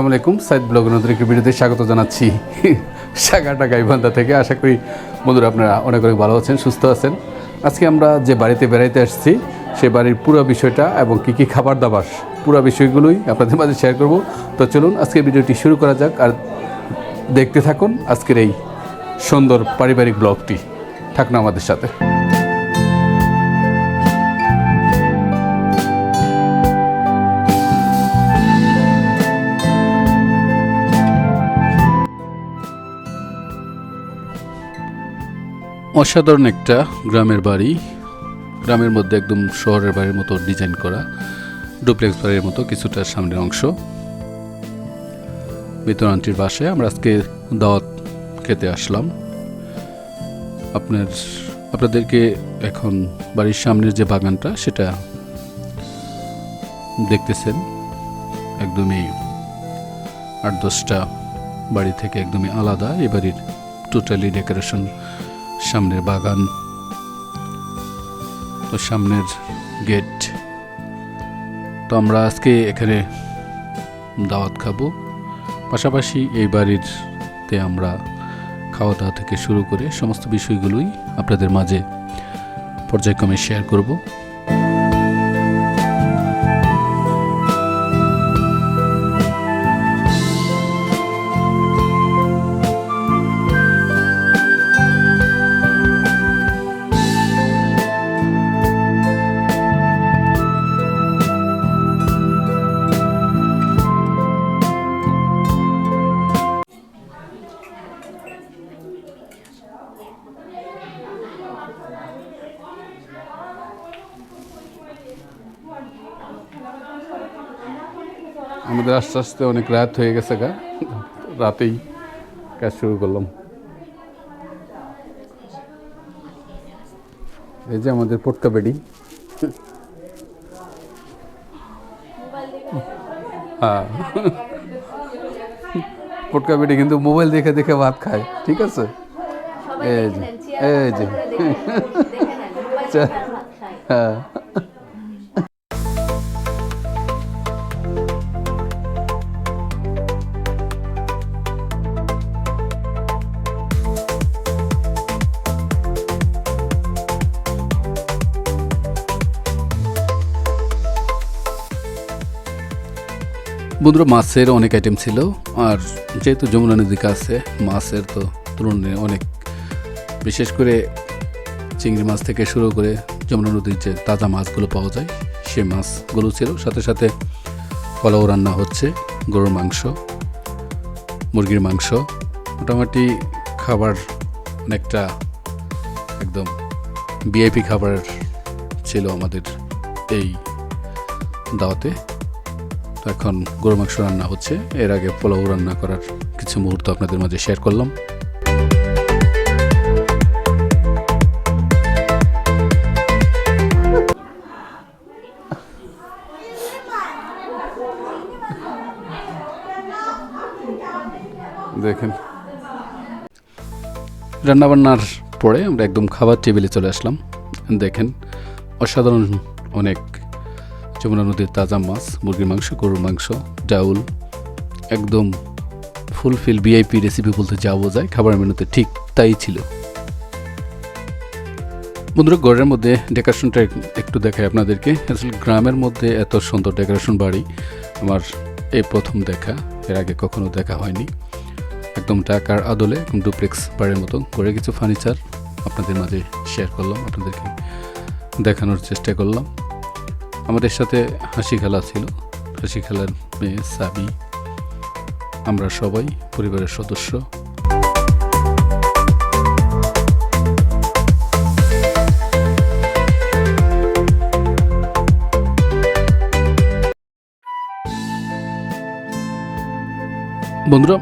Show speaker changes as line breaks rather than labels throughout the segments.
আসসালামু আলাইকুম, সাইদ ব্লগ নতুন একটি ভিডিওতে স্বাগত জানাচ্ছি। সাগাটা গাইবান্ধা থেকে আশা করি বন্ধুরা আপনারা অনেক অনেক ভালো আছেন, সুস্থ আছেন। আজকে আমরা যে বাড়িতে বেড়াইতে আসছি, সে বাড়ির পুরো বিষয়টা এবং কী কী খাবার দাবার, পুরো বিষয়গুলোই আপনাদের মাঝে শেয়ার করব। তো চলুন, আজকে ভিডিওটি শুরু করা যাক আর দেখতে থাকুন আজকের এই সুন্দর পারিবারিক ব্লগটি। থাকুন আমাদের সাথে। অসাধারণ একটা গ্রামের বাড়ি। গ্রামের মধ্যে একদম শহরের বাড়ির মতো ডিজাইন করা ডুপ্লেক্স বাড়ির মতো কিছুটা সামনের অংশ। বেতন আন্টির বাসায় আমরা আজকে দাওয়াত খেতে আসলাম। আপনার, আপনাদেরকে এখন বাড়ির সামনের যে বাগানটা, সেটা দেখতেছেন। একদমই আট দশটা বাড়ি থেকে একদমই আলাদা। এ বাড়ির টোটালি ডেকোরেশন সামনের বাগান, তো সামনের গেট। তো আমরা আজকে এখানে দাওয়াত খাব। পাশাপাশি এই বাড়িরতে আমরা খাওয়া দাওয়া থেকে শুরু করে সমস্ত বিষয়গুলোই আপনাদের মাঝে পর্যায়ক্রমে শেয়ার করব। আমাদের আস্তে আস্তে অনেক রাত হয়ে গেছে গা। রাতেই কাজ শুরু করলাম। এই যে আমাদের পটকা বেডি। হ্যাঁ। পটকা বেডি কিন্তু মোবাইল দেখে দেখে ভাত খায় ঠিক আছে? এই যে এই যে। হ্যাঁ। বন্ধুরা মাছের অনেক আইটেম ছিল, আর যেহেতু যমুনা নদী কাছে মাছের তো তুলনায় অনেক, বিশেষ করে চিংড়ি মাছ থেকে শুরু করে যমুনা নদীর যে তাজা মাছগুলো পাওয়া যায় সে মাছগুলো ছিল। সাথে সাথে পোলাও রান্না হচ্ছে, গরুর মাংস, মুরগির মাংস। মোটামুটি খাবার অনেকটা একদম ভিআইপি খাবার ছিল আমাদের এই দাওয়াতে। তো এখন গরু মাংস রান্না হচ্ছে। এর আগে পোলাও রান্না করার কিছু মুহূর্ত আপনাদের মাঝে শেয়ার করলাম। দেখেন। রান্নাবান্নার পরে আমরা একদম খাবার টেবিলে চলে আসলাম। দেখেন, অসাধারণ অনেক যমুনা নদীর তাজা মাছ, মুরগির মাংস, গরুর মাংস, ডাউল, একদম ফুলফিল ভিআইপি রেসিপি বলতে যা বোঝায় খাবার মেনুতে ঠিক তাই ছিল। বন্ধুরা, ঘরের মধ্যে ডেকোরেশনটা একটু দেখাই আপনাদেরকে। আসলে গ্রামের মধ্যে এত সুন্দর ডেকোরেশন বাড়ি, আমার এই প্রথম দেখা, এর আগে কখনো দেখা হয়নি। একদম টাকার আদলে, একদম ডুপ্লেক্স বাড়ির মতো করে কিছু ফার্নিচার আপনাদের মাঝে শেয়ার করলাম, আপনাদেরকে দেখানোর চেষ্টা করলাম। আমাদের সাথে হাসি খেলা ছিল। হাসি খেলার মেয়ে সাবি। আমরা সবাই পরিবারের সদস্য। বন্ধুরা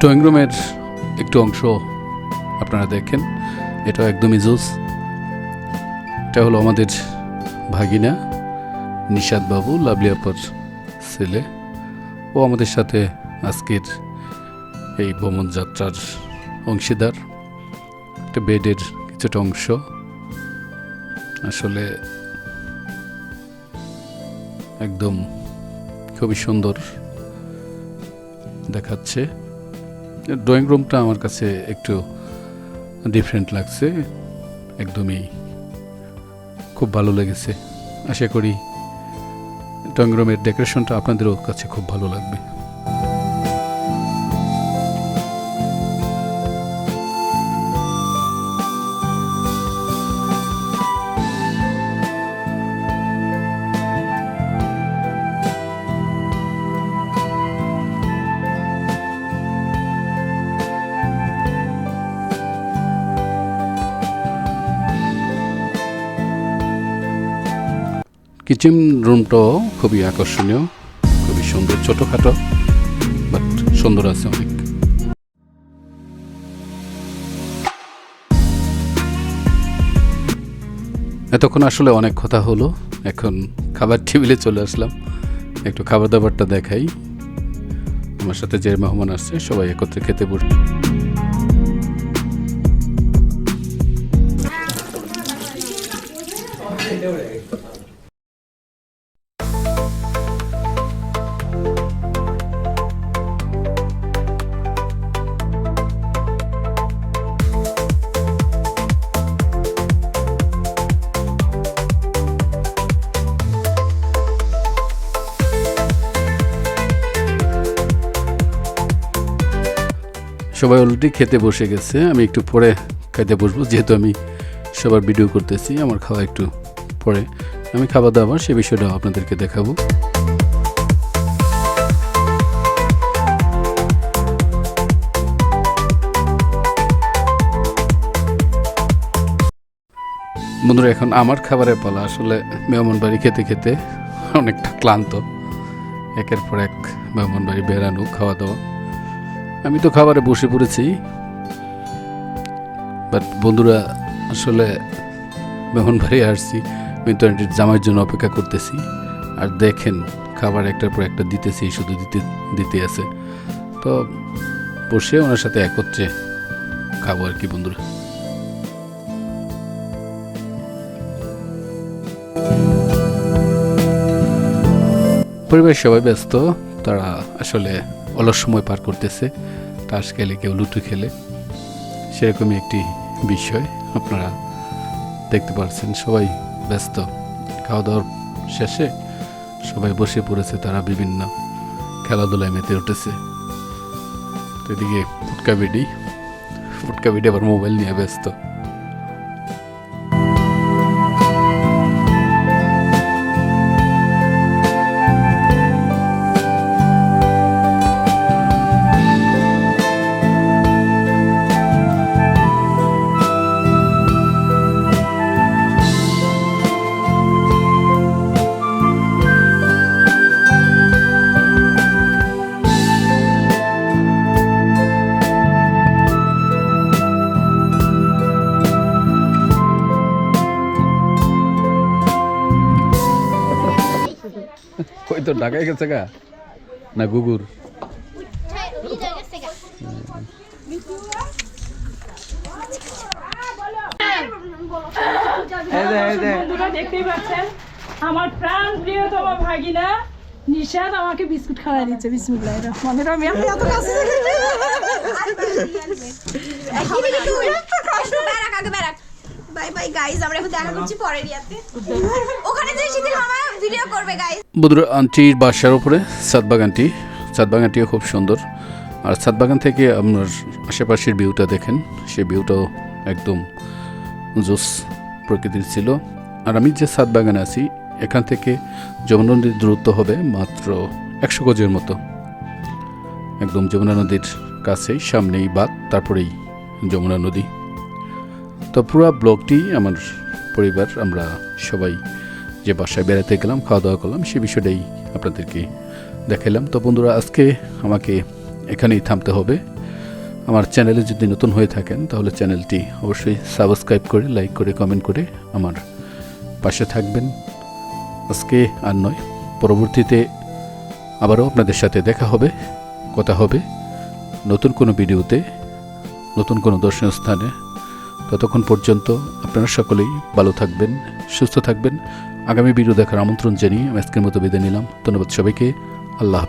ড্রয়িং রুমের একটু অংশ আপনারা দেখেন। এটা একদমই জোস। এটা হলো আমাদের ভাগিনা। নিশাদ বাবু আপার ছেলে। ও আমাদের সাথে আজকের এই ভ্রমণ যাত্রার অংশীদার। একটা বেডের কিছুটা অংশ। আসলে একদম খুবই সুন্দর দেখাচ্ছে। ড্রয়িং রুমটা আমার কাছে একটু ডিফারেন্ট লাগছে। একদমই খুব ভালো লেগেছে। আশা করি ড্রয়িং রুমের ডেকোরেশনটা আপনাদেরও কাছে খুব ভালো লাগবে। কিচেন রুমটাও খুবই আকর্ষণীয়, খুবই সুন্দর, ছোটোখাটো বাট সুন্দর আছে অনেক। এতক্ষণ আসলে অনেক কথা হলো, এখন খাবার টেবিলে চলে আসলাম। একটু খাবার দাবারটা দেখাই। আমার সাথে যে মেহমান আসছে, সবাই একত্রে খেতে বসে। সবাই অলরেডি খেতে বসে গেছে, আমি একটু পরে খেতে বসবো, যেহেতু আমি সবার ভিডিও করতেছি, আমার খাওয়া একটু পরে। আমি খাবার দাবার সে বিষয়টা আপনাদেরকে দেখাবো। বন্ধুরা, এখন আমার খাবারের পালা। আসলে মেহমান বাড়ি খেতে খেতে অনেকটা ক্লান্ত। একের পর এক মেহমান বাড়ি বেড়ানো, খাওয়া দাওয়া। আমি তো খাবারে বসে পড়েছি। বাট বন্ধুরা, আসলে মেহমান বাড়ি আসছি আমি তো আন্টির জন্য অপেক্ষা করতেছি। আর দেখেন, খাবার একটার পর একটা দিতেছি, শুধু দিতে দিতে আছে। তো বসে ওনার সাথে একত্রে খাব আর কি বন্ধুরা। পরিবারের সবাই ব্যস্ত, তারা আসলে অলস সময় পার করতেছে, তাস খেলে, কেউ লুটু খেলে। সেরকমই একটি বিষয়, আপনারা দেখতে পাচ্ছেন সবাই ব্যস্ত। খাওয়া দাওয়ার শেষে সবাই বসে পড়েছে, তারা বিভিন্ন খেলাধুলায় মেতে উঠেছে। এদিকে ফুটকা বিডি ফুটকা বিডি আবার মোবাইল নিয়ে ব্যস্ত। কই তো ঢাকায় গেছে গা? না গুগুর?
দেখতেই পাচ্ছেন আমার প্রাণ প্রিয়তম ভাগিনা নিশাদ আমাকে বিস্কুট খাওয়াই দিচ্ছে বিসমুল্লাহ রহমান আমি এত কাছে
বাই বাই গাইস আমরা এখন দেখা করছি পরের ইয়াতে। ওখানে যে শীতের মামা ভিডিও করবে গাইস
বন্ধুরা আন্টির বাসার উপরে সাতবাগানটি। সাতবাগানটিও খুব সুন্দর। আর সাতবাগান থেকে আপনার আশেপাশের ভিউটা দেখেন। সেই ভিউটাও একদম জোস প্রকৃতির ছিল। আর আমি যে সাতবাগানে আছি এখান থেকে যমুনা নদীর দূরত্ব হবে মাত্র একশো গজের মতো। একদম যমুনা নদীর কাছেই সামনেই বাদ তারপরেই যমুনা নদী। তো পুরো ব্লগটি আমার পরিবার, আমরা সবাই যে বাসায় বেড়াতে গেলাম খাওয়া দাওয়া করলাম, সে বিষয়টাই আপনাদেরকে দেখালাম তো বন্ধুরা, আজকে আমাকে এখানেই থামতে হবে। আমার চ্যানেলে যদি নতুন হয়ে থাকেন, তাহলে চ্যানেলটি অবশ্যই সাবস্ক্রাইব করে, লাইক করে, কমেন্ট করে আমার পাশে থাকবেন। আজকে আর নয়, পরবর্তীতে আবারও আপনাদের সাথে দেখা হবে, কথা হবে নতুন কোনো ভিডিওতে, নতুন কোনো দর্শনীয় স্থানে। ততক্ষণ পর্যন্ত আপনারা সকলেই ভালো থাকবেন, সুস্থ থাকবেন। আগামী ভিডিও দেখার আমন্ত্রণ জানিয়ে আজকের মতো বিদায় নিলাম। ধন্যবাদ সবাইকে। আল্লাহ।